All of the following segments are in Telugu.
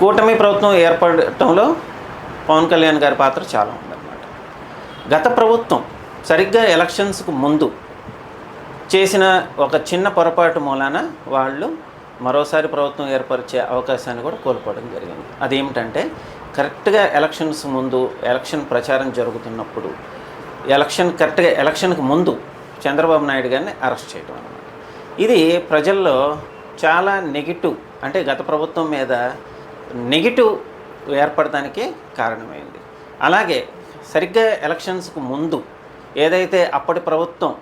కూటమి ప్రభుత్వం ఏర్పడటంలో పవన్ కళ్యాణ్ గారి పాత్ర చాలా ఉందన్నమాట. గత ప్రభుత్వం సరిగ్గా ఎలక్షన్స్కు ముందు చేసిన ఒక చిన్న పొరపాటు మూలాన వాళ్ళు మరోసారి ప్రభుత్వం ఏర్పరిచే అవకాశాన్ని కూడా కోల్పోవడం జరిగింది. అదేమిటంటే కరెక్ట్గా ఎలక్షన్స్ ముందు ఎలక్షన్ ప్రచారం జరుగుతున్నప్పుడు ఎలక్షన్ కరెక్ట్గా ఎలక్షన్కి ముందు చంద్రబాబు నాయుడు గారిని అరెస్ట్ చేయడం అన్నమాట. ఇది ప్రజల్లో చాలా నెగిటివ్ అంటే గత ప్రభుత్వం మీద నెగిటివ్ ఏర్పడటానికి కారణమైంది. అలాగే సరిగ్గా ఎలక్షన్స్కు ముందు ఏదైతే అప్పటి ప్రభుత్వం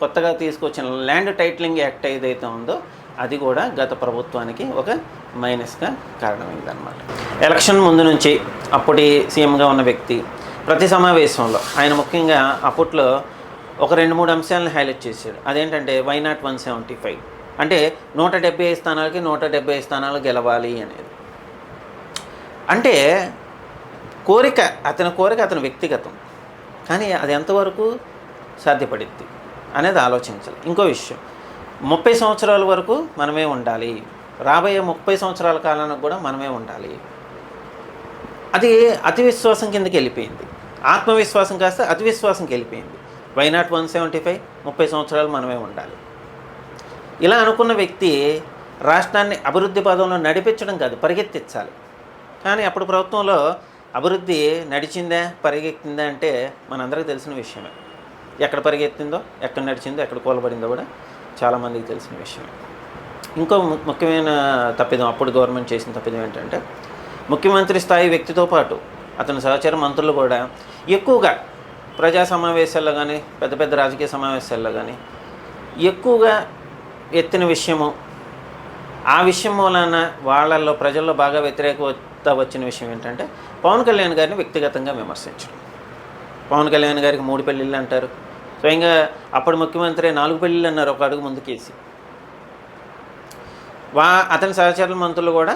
కొత్తగా తీసుకొచ్చిన ల్యాండ్ టైటిలింగ్ యాక్ట్ ఏదైతే ఉందో అది కూడా గత ప్రభుత్వానికి ఒక మైనస్గా కారణమైందనమాట ఎలక్షన్ ముందు నుంచి అప్పటి సీఎంగా ఉన్న వ్యక్తి ప్రతి సమావేశంలో ఆయన ముఖ్యంగా అప్పట్లో ఒక రెండు మూడు అంశాలను హైలైట్ చేశాడు. అదేంటంటే why not one seventy five అంటే నూట డెబ్బై స్థానాలకి నూట డెబ్బై స్థానాలు గెలవాలి అనేది. అంటే కోరిక అతని కోరిక అతని వ్యక్తిగతం. కానీ అది ఎంతవరకు సాధ్యపడిద్ది అనేది ఆలోచించాలి. ఇంకో విషయం ముప్పై సంవత్సరాల వరకు మనమే ఉండాలి. రాబోయే ముప్పై సంవత్సరాల కాలానికి కూడా మనమే ఉండాలి. అది అతి విశ్వాసం కిందకి వెళ్ళిపోయింది. ఆత్మవిశ్వాసం కాస్త అతి విశ్వాసంకి వెళ్ళిపోయింది. Why not one seventy five ముప్పై సంవత్సరాలు మనమే ఉండాలి. ఇలా అనుకున్న వ్యక్తి రాష్ట్రాన్ని అభివృద్ధి పదంలో నడిపించడం కాదు పరిగెత్తించాలి. కానీ అప్పుడు ప్రభుత్వంలో అభివృద్ధి నడిచిందా పరిగెత్తిందా అంటే మనందరికీ తెలిసిన విషయమే. ఎక్కడ పరిగెత్తిందో ఎక్కడ నడిచిందో ఎక్కడ కూలబడిందో కూడా చాలామందికి తెలిసిన విషయమే. ఇంకో ముఖ్యమైన తప్పిదం అప్పుడు గవర్నమెంట్ చేసిన తప్పిదం ఏంటంటే ముఖ్యమంత్రి స్థాయి వ్యక్తితో పాటు అతని సహచర మంత్రులు కూడా ఎక్కువగా ప్రజా సమావేశాల్లో కానీ పెద్ద పెద్ద రాజకీయ సమావేశాల్లో కానీ ఎక్కువగా ఎత్తిన విషయము ఆ విషయం మూలాన వాళ్ళల్లో ప్రజల్లో బాగా వ్యతిరేక చెప్తా వచ్చిన విషయం ఏంటంటే పవన్ కళ్యాణ్ గారిని వ్యక్తిగతంగా విమర్శించడం. పవన్ కళ్యాణ్ గారికి మూడు పెళ్ళిళ్ళు అంటారు. స్వయంగా అప్పుడు ముఖ్యమంత్రి నాలుగు పెళ్ళిళ్ళు అన్నారు ఒక అడుగు ముందుకేసి వా అతని సహచరుల మంత్రులు కూడా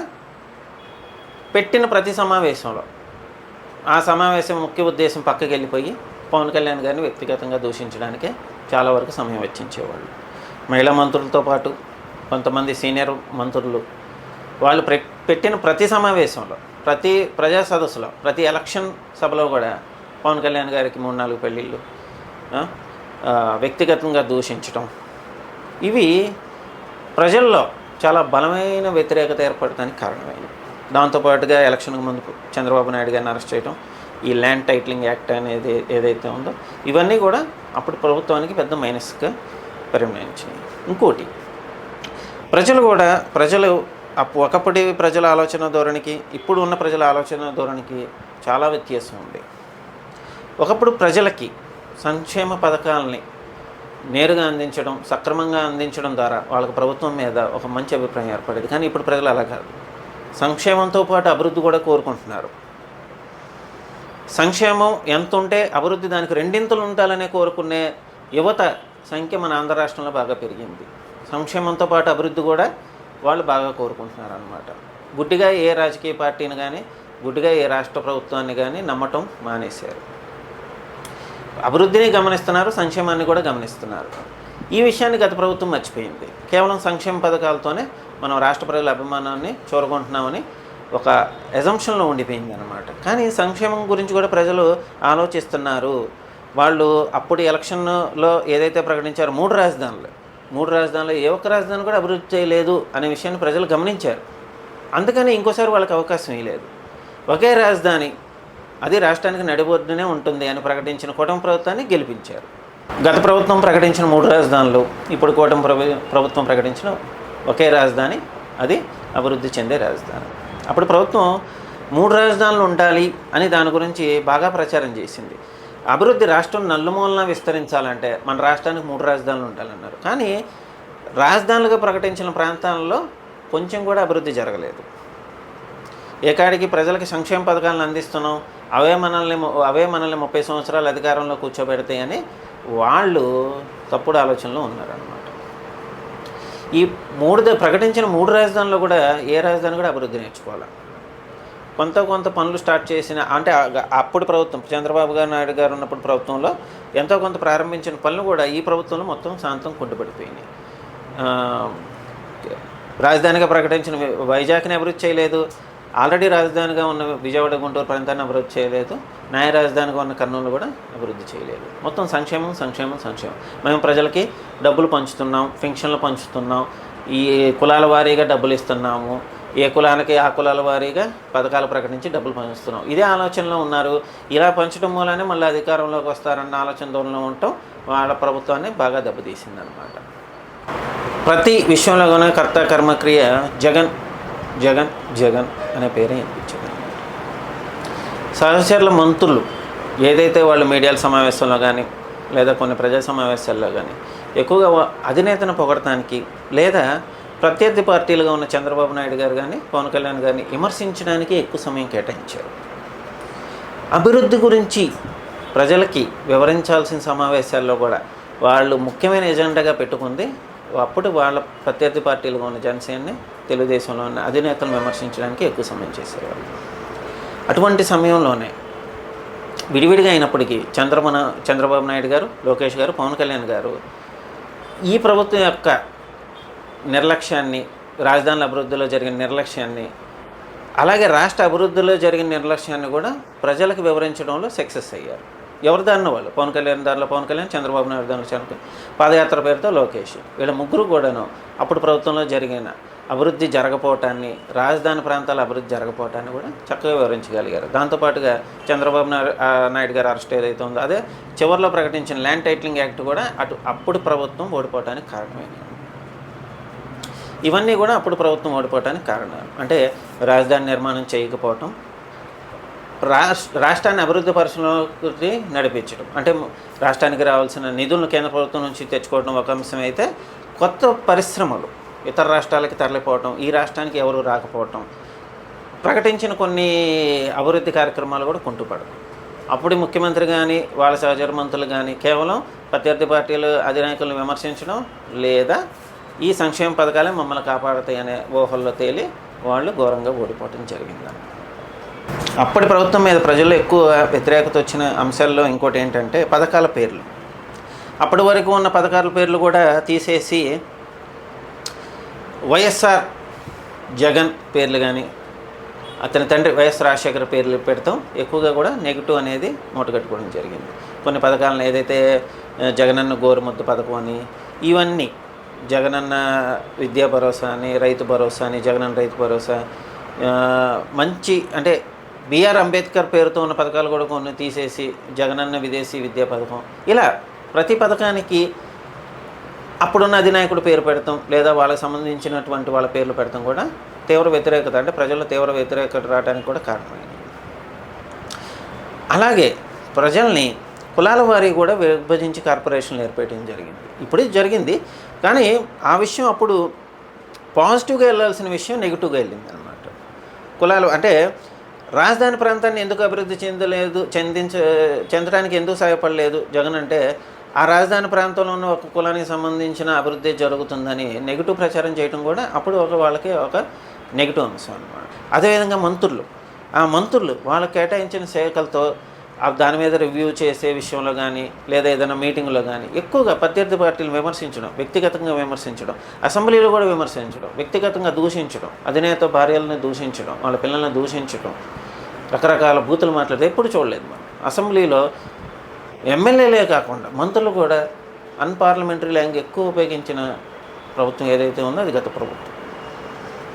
పెట్టిన ప్రతి సమావేశంలో ఆ సమావేశం ముఖ్య ఉద్దేశం పక్కకి వెళ్ళిపోయి పవన్ కళ్యాణ్ గారిని వ్యక్తిగతంగా దూషించడానికే చాలా వరకు సమయం వెచ్చించేవాళ్ళు. మహిళా మంత్రులతో పాటు కొంతమంది సీనియర్ మంత్రులు వాళ్ళు ప్ర పెట్టిన ప్రతి సమావేశంలో ప్రతి ప్రజా సదస్సులో ప్రతి ఎలక్షన్ సభలో కూడా పవన్ కళ్యాణ్ గారికి మూడు నాలుగు పెళ్ళిళ్ళు వ్యక్తిగతంగా దూషించడం ఇవి ప్రజల్లో చాలా బలమైన వ్యతిరేకత ఏర్పడటానికి కారణమైంది దాంతోపాటుగా ఎలక్షన్కు ముందు చంద్రబాబు నాయుడు గారిని అరెస్ట్ చేయడం ఈ ల్యాండ్ టైటిలింగ్ యాక్ట్ అనేది ఏదైతే ఉందో ఇవన్నీ కూడా అప్పుడు ప్రభుత్వానికి పెద్ద మైనస్గా పరిగణించినాయి ఇంకోటి ప్రజలు కూడా ప్రజలు అప్పు ఒకప్పటి ప్రజల ఆలోచన ధోరణికి ఇప్పుడు ఉన్న ప్రజల ఆలోచన ధోరణికి చాలా వ్యత్యాసం ఉంది. ఒకప్పుడు ప్రజలకి సంక్షేమ పథకాలని నేరుగా అందించడం సక్రమంగా అందించడం ద్వారా వాళ్ళకి ప్రభుత్వం మీద ఒక మంచి అభిప్రాయం ఏర్పడేది. కానీ ఇప్పుడు ప్రజలు అలా కాదు. సంక్షేమంతో పాటు అభివృద్ధి కూడా కోరుకుంటున్నారు. సంక్షేమం ఎంత ఉంటే అభివృద్ధి దానికి రెండింతలు ఉండాలనే కోరుకునే యువత సంఖ్య మన ఆంధ్ర రాష్ట్రంలో బాగా పెరిగింది. సంక్షేమంతో పాటు అభివృద్ధి కూడా వాళ్ళు బాగా కోరుకుంటున్నారు అనమాట గుడ్డిగా ఏ రాజకీయ పార్టీని కానీ గుడ్డిగా ఏ రాష్ట్ర ప్రభుత్వాన్ని కానీ నమ్మటం మానేశారు. అభివృద్ధిని గమనిస్తున్నారు సంక్షేమాన్ని కూడా గమనిస్తున్నారు. ఈ విషయాన్ని గత ప్రభుత్వం మర్చిపోయింది. కేవలం సంక్షేమ పథకాలతోనే మనం రాష్ట్ర ప్రజల అభిమానాన్ని చూరగొంటున్నామని ఒక ఎజంప్షన్లో ఉండిపోయింది అనమాట కానీ సంక్షేమం గురించి కూడా ప్రజలు ఆలోచిస్తున్నారు. వాళ్ళు అప్పుడు ఎలక్షన్లో ఏదైతే ప్రకటించారో మూడు రాజధానులు. మూడు రాజధానులు ఏ ఒక్క రాజధాని కూడా అభివృద్ధి చేయలేదు అనే విషయాన్ని ప్రజలు గమనించారు. అందుకని ఇంకోసారి వాళ్ళకి అవకాశం ఇవ్వలేదు ఒకే రాజధాని అది రాష్ట్రానికి నడిబొడ్డునే ఉంటుంది అని ప్రకటించిన కూటమి ప్రభుత్వాన్ని గెలిపించారు. గత ప్రభుత్వం ప్రకటించిన మూడు రాజధానులు ఇప్పుడు కూటమి ప్రభుత్వం ప్రకటించిన ఒకే రాజధాని అది అభివృద్ధి చెందే రాజధాని. అప్పుడు ప్రభుత్వం మూడు రాజధానులు ఉండాలి అని దాని గురించి బాగా ప్రచారం చేసింది. అభివృద్ధి రాష్ట్రం నల్లుమూలన విస్తరించాలంటే మన రాష్ట్రానికి మూడు రాజధానులు ఉండాలన్నారు. కానీ రాజధానులుగా ప్రకటించిన ప్రాంతాలలో కొంచెం కూడా అభివృద్ధి జరగలేదు. ఏకాడికి ప్రజలకి సంక్షేమ పథకాలను అందిస్తున్నాం. అవే మనల్ని అవే మనల్ని ముప్పై సంవత్సరాలు అధికారంలో కూర్చోబెడతాయని వాళ్ళు తప్పుడు ఆలోచనలో ఉన్నారనమాట ఈ మూడు ప్రకటించిన మూడు రాజధానులు కూడా ఏ రాజధాని కూడా అభివృద్ధి నేర్చుకోవాలి? కొంత కొంత పనులు స్టార్ట్ చేసిన అంటే అప్పుడు ప్రభుత్వం చంద్రబాబు గారు నాయుడు గారు ఉన్నప్పుడు ప్రభుత్వంలో ఎంతో కొంత ప్రారంభించిన పనులు కూడా ఈ ప్రభుత్వంలో మొత్తం శాంతం కుంటుపడిపోయినాయి. రాజధానిగా ప్రకటించిన వైజాగ్ని అభివృద్ధి చేయలేదు. ఆల్రెడీ రాజధానిగా ఉన్న విజయవాడ గుంటూరు ప్రాంతాన్ని అభివృద్ధి చేయలేదు. న్యాయ రాజధానిగా ఉన్న కర్నూలు కూడా అభివృద్ధి చేయలేదు. మొత్తం సంక్షేమం సంక్షేమం సంక్షేమం. మేము ప్రజలకి డబ్బులు పంచుతున్నాం పెన్షన్లు పంచుతున్నాం. ఈ కులాల వారీగా డబ్బులు ఇస్తున్నాము. ఏ కులానికి ఆ కులాల వారీగా పథకాలు ప్రకటించి డబ్బులు పంచుతున్నాం ఇదే ఆలోచనలో ఉన్నారు. ఇలా పంచడం మూలానే మళ్ళీ అధికారంలోకి వస్తారన్న ఆలోచన దూరంలో ఉండటం వాళ్ళ ప్రభుత్వాన్ని బాగా దెబ్బతీసిందనమాట ప్రతి విషయంలో కూడా కర్త కర్మక్రియ జగన్ జగన్ జగన్ అనే పేరే వినిపించింది. సహచరుల మంత్రులు ఏదైతే వాళ్ళు మీడియాల సమావేశంలో కానీ లేదా కొన్ని ప్రజా సమావేశాల్లో కానీ ఎక్కువగా అధినేతను పొగడటానికి లేదా ప్రత్యర్థి పార్టీలుగా ఉన్న చంద్రబాబు నాయుడు గారు కానీ పవన్ కళ్యాణ్ గారిని విమర్శించడానికి ఎక్కువ సమయం కేటాయించారు. అభివృద్ధి గురించి ప్రజలకి వివరించాల్సిన సమావేశాల్లో కూడా వాళ్ళు ముఖ్యమైన ఎజెండాగా పెట్టుకుంది. అప్పుడు వాళ్ళ ప్రత్యర్థి పార్టీలుగా ఉన్న జనసేనని తెలుగుదేశంలో ఉన్న అధినేతలను విమర్శించడానికి ఎక్కువ సమయం చేసేవాళ్ళు అటువంటి సమయంలోనే విడివిడిగా అయినప్పటికీ చంద్రమన చంద్రబాబు నాయుడు గారు లోకేష్ గారు పవన్ కళ్యాణ్ గారు ఈ ప్రభుత్వం యొక్క నిర్లక్ష్యాన్ని రాజధానుల అభివృద్ధిలో జరిగిన నిర్లక్ష్యాన్ని అలాగే రాష్ట్ర అభివృద్ధిలో జరిగిన నిర్లక్ష్యాన్ని కూడా ప్రజలకు వివరించడంలో సక్సెస్ అయ్యారు. ఎవరి దారిన వాళ్ళు? పవన్ కళ్యాణ్ దారిలో పవన్ కళ్యాణ్ చంద్రబాబు నాయుడు దారిలో చంద్రబాబు పాదయాత్ర పేరుతో లోకేష్. వీళ్ళ ముగ్గురు కూడాను అప్పుడు ప్రభుత్వంలో జరిగిన అభివృద్ధి జరగపోవటాన్ని రాజధాని ప్రాంతాల అభివృద్ధి జరగపోవటాన్ని కూడా చక్కగా వివరించగలిగారు. దాంతోపాటుగా చంద్రబాబు నాయుడు నాయుడు గారు అరెస్ట్ ఏదైతే ఉందో అదే చివరిలో ప్రకటించిన ల్యాండ్ టైటిలింగ్ యాక్ట్ కూడా అటు అప్పుడు ప్రభుత్వం ఓడిపోవటానికి కారణమైంది. ఇవన్నీ కూడా అప్పుడు ప్రభుత్వం ఓడిపోవటానికి కారణాలు అంటే రాజధాని నిర్మాణం చేయకపోవటం రాష్ట్ర రాష్ట్రాన్ని అభివృద్ధి పరిశ్రమకి నడిపించడం అంటే రాష్ట్రానికి రావాల్సిన నిధులను కేంద్ర ప్రభుత్వం నుంచి తెచ్చుకోవడం ఒక అంశం అయితే కొత్త పరిశ్రమలు ఇతర రాష్ట్రాలకి తరలిపోవటం ఈ రాష్ట్రానికి ఎవరు రాకపోవటం ప్రకటించిన కొన్ని అభివృద్ధి కార్యక్రమాలు కూడా కుంటుపడవు అప్పుడు ముఖ్యమంత్రి కానీ వాళ్ళ సహచర మంత్రులు కానీ కేవలం ప్రత్యర్థి పార్టీలు అధినాయకులను విమర్శించడం లేదా ఈ సంక్షేమ పథకాలే మమ్మల్ని కాపాడతాయి అనే ఊహల్లో తేలి వాళ్ళు ఘోరంగా ఓడిపోవటం జరిగిందన్నమాట అప్పటి ప్రభుత్వం మీద ప్రజల్లో ఎక్కువ వ్యతిరేకత వచ్చిన అంశాల్లో ఇంకోటి ఏంటంటే పథకాల పేర్లు. అప్పటి వరకు ఉన్న పథకాల పేర్లు కూడా తీసేసి వైఎస్ఆర్ జగన్ పేర్లు కానీ అతని తండ్రి వైఎస్ రాజశేఖర్ పేర్లు పెడతాం. ఎక్కువగా కూడా నెగిటివ్ అనేది మూటగట్టుకోవడం జరిగింది. కొన్ని పథకాలను ఏదైతే జగనన్న గోరుముద్ద పథకం అని ఇవన్నీ జగనన్న విద్యా భరోసా అని రైతు భరోసా అని జగనన్న రైతు భరోసా. మంచి అంటే బిఆర్ అంబేద్కర్ పేరుతో ఉన్న పథకాలు కూడా కొన్ని తీసేసి జగనన్న విదేశీ విద్యా పథకం. ఇలా ప్రతి పథకానికి అప్పుడున్న అధినాయకుడు పేరు పెడతాం లేదా వాళ్ళకి సంబంధించినటువంటి వాళ్ళ పేర్లు పెడతాం కూడా తీవ్ర వ్యతిరేకత అంటే ప్రజల్లో తీవ్ర వ్యతిరేకత రావడానికి కూడా కారణమైంది అలాగే ప్రజల్ని కులాల వారి కూడా విభజించి కార్పొరేషన్లు ఏర్పడడం జరిగింది. ఇప్పుడు జరిగింది కానీ ఆ విషయం అప్పుడు పాజిటివ్గా వెళ్ళాల్సిన విషయం నెగిటివ్గా వెళ్ళింది అనమాట కులాలు అంటే రాజధాని ప్రాంతాన్ని ఎందుకు అభివృద్ధి చెందలేదు చెందించ చెందడానికి ఎందుకు సహాయపడలేదు? జగన్ అంటే ఆ రాజధాని ప్రాంతంలో ఉన్న ఒక కులానికి సంబంధించిన అభివృద్ధి జరుగుతుందని నెగిటివ్ ప్రచారం చేయడం కూడా అప్పుడు ఒక వాళ్ళకి ఒక నెగిటివ్ అంశం అనమాట అదేవిధంగా మంత్రులు. ఆ మంత్రులు వాళ్ళకి కేటాయించిన శాఖలతో దాని మీద రివ్యూ చేసే విషయంలో కానీ లేదా ఏదైనా మీటింగ్లో కానీ ఎక్కువగా ప్రత్యర్థి పార్టీలు విమర్శించడం వ్యక్తిగతంగా విమర్శించడం అసెంబ్లీలో కూడా విమర్శించడం వ్యక్తిగతంగా దూషించడం అధినేత భార్యలను దూషించడం వాళ్ళ పిల్లల్ని దూషించడం రకరకాల బూతులు మాట్లాడితే ఎప్పుడు చూడలేదు మనం. అసెంబ్లీలో ఎమ్మెల్యేలే కాకుండా మంత్రులు కూడా అన్పార్లమెంటరీ లాంగ్వేజ్ ఎక్కువ ఉపయోగించిన ప్రభుత్వం ఏదైతే ఉందో అది గత ప్రభుత్వం.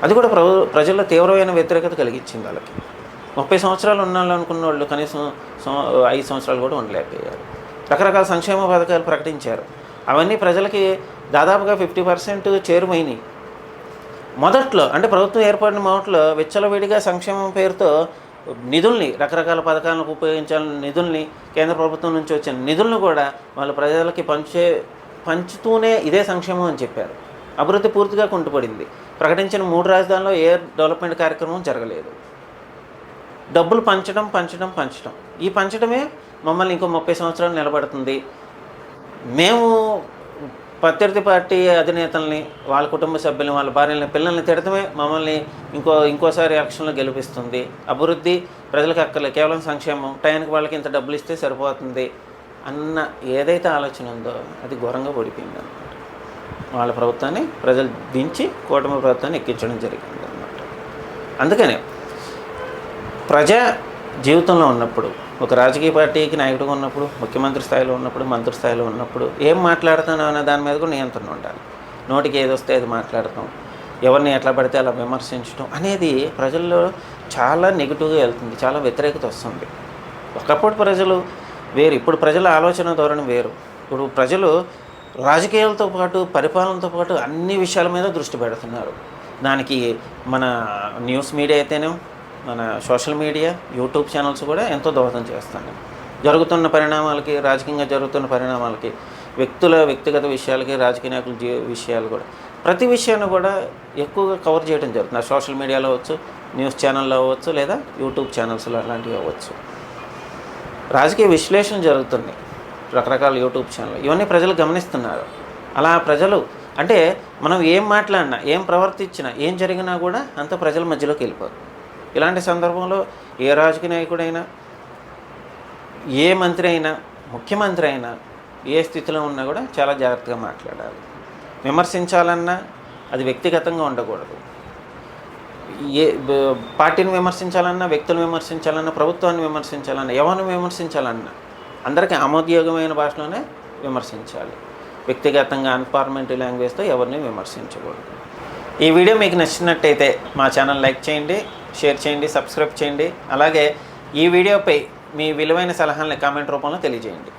అది కూడా ప్రజల్లో తీవ్రమైన వ్యతిరేకత కలిగించింది వాళ్ళకి. ముప్పై సంవత్సరాలు ఉండాలనుకున్న వాళ్ళు కనీసం ఐదు సంవత్సరాలు కూడా ఉండలేకపోయారు. రకరకాల సంక్షేమ పథకాలు ప్రకటించారు. అవన్నీ ప్రజలకి దాదాపుగా ఫిఫ్టీ పర్సెంట్ చేరుమైనాయి. మొదట్లో అంటే ప్రభుత్వం ఏర్పడిన మొదట్లో విచ్చలవిడిగా సంక్షేమం పేరుతో నిధుల్ని రకరకాల పథకాలకు ఉపయోగించాలని నిధుల్ని కేంద్ర ప్రభుత్వం నుంచి వచ్చిన నిధులను కూడా వాళ్ళు ప్రజలకి పంచే పంచుతూనే ఇదే సంక్షేమం అని చెప్పారు. అభివృద్ధి పూర్తిగా కుంటుపడింది. ప్రకటించిన మూడు రాజధానిలో ఏ డెవలప్మెంట్ కార్యక్రమం జరగలేదు. డబ్బులు పంచడం పంచడం పంచడం. ఈ పంచడమే మమ్మల్ని ఇంకో ముప్పై సంవత్సరాలు నిలబడుతుంది. మేము ప్రత్యర్థి పార్టీ అధినేతల్ని వాళ్ళ కుటుంబ సభ్యులని వాళ్ళ భార్యలని పిల్లల్ని తిడతమే మమ్మల్ని ఇంకో ఇంకోసారి ఎలక్షన్లో గెలిపిస్తుంది. అభివృద్ధి ప్రజలకు అక్కర్లేదు. కేవలం సంక్షేమం. టైంకి వాళ్ళకి ఇంత డబ్బులు ఇస్తే సరిపోతుంది అన్న ఏదైతే ఆలోచన ఉందో అది ఘోరంగా ఓడిపోయింది అనమాట వాళ్ళ ప్రభుత్వాన్ని ప్రజలు దించి కూటమి ప్రభుత్వాన్ని ఎక్కించడం జరిగింది అనమాట అందుకనే ప్రజా జీవితంలో ఉన్నప్పుడు ఒక రాజకీయ పార్టీకి నాయకుడిగా ఉన్నప్పుడు ముఖ్యమంత్రి స్థాయిలో ఉన్నప్పుడు మంత్రి స్థాయిలో ఉన్నప్పుడు ఏం మాట్లాడుతున్నావు అనే దాని మీద కూడా నియంత్రణ ఉండాలి. నోటికి ఏది వస్తే అది మాట్లాడటం ఎవరిని ఎట్లా పడితే అలా విమర్శించడం అనేది ప్రజల్లో చాలా నెగిటివ్గా వెళ్తుంది చాలా వ్యతిరేకత వస్తుంది. ఒకప్పుడు ప్రజలు వేరు ఇప్పుడు ప్రజల ఆలోచన ధోరణి వేరు. ఇప్పుడు ప్రజలు రాజకీయాలతో పాటు పరిపాలనతో పాటు అన్ని విషయాల మీద దృష్టి పెడుతున్నారు. దానికి మన న్యూస్ మీడియా అయితేనే మన సోషల్ మీడియా యూట్యూబ్ ఛానల్స్ కూడా ఎంతో దోహదం చేస్తున్నాయి జరుగుతున్న పరిణామాలకి రాజకీయంగా జరుగుతున్న పరిణామాలకి వ్యక్తుల వ్యక్తిగత విషయాలకి రాజకీయ నాయకుల విషయాలు కూడా. ప్రతి విషయాన్ని కూడా ఎక్కువగా కవర్ చేయడం జరుగుతుంది. సోషల్ మీడియాలో అవ్వచ్చు న్యూస్ ఛానల్లో అవ్వచ్చు లేదా యూట్యూబ్ ఛానల్స్లో అలాంటివి అవ్వచ్చు. రాజకీయ విశ్లేషణ జరుగుతుంది. రకరకాల యూట్యూబ్ ఛానల్ ఇవన్నీ ప్రజలు గమనిస్తున్నారు. అలా ప్రజలు అంటే మనం ఏం మాట్లాడినా ఏం ప్రవర్తించినా ఏం జరిగినా కూడా అంత ప్రజల మధ్యలోకి వెళ్ళిపోదు ఇలాంటి సందర్భంలో ఏ రాజకీయ నాయకుడైనా ఏ మంత్రి అయినా ముఖ్యమంత్రి అయినా ఏ స్థితిలో ఉన్నా కూడా చాలా జాగ్రత్తగా మాట్లాడాలి. విమర్శించాలన్నా అది వ్యక్తిగతంగా ఉండకూడదు. ఏ పార్టీని విమర్శించాలన్నా వ్యక్తులను విమర్శించాలన్నా ప్రభుత్వాన్ని విమర్శించాలన్నా ఎవరిని విమర్శించాలన్నా అందరికీ ఆమోదయోగమైన భాషలోనే విమర్శించాలి. వ్యక్తిగతంగా అన్పార్లమెంటరీ లాంగ్వేజ్తో ఎవరిని విమర్శించకూడదు. ఈ వీడియో మీకు నచ్చినట్టయితే మా ఛానల్ లైక్ చేయండి. షేర్ చేయండి సబ్స్క్రైబ్ చేయండి. అలాగే ఈ వీడియోపై మీ విలువైన సలహాలని కామెంట్ రూపంలో తెలియజేయండి.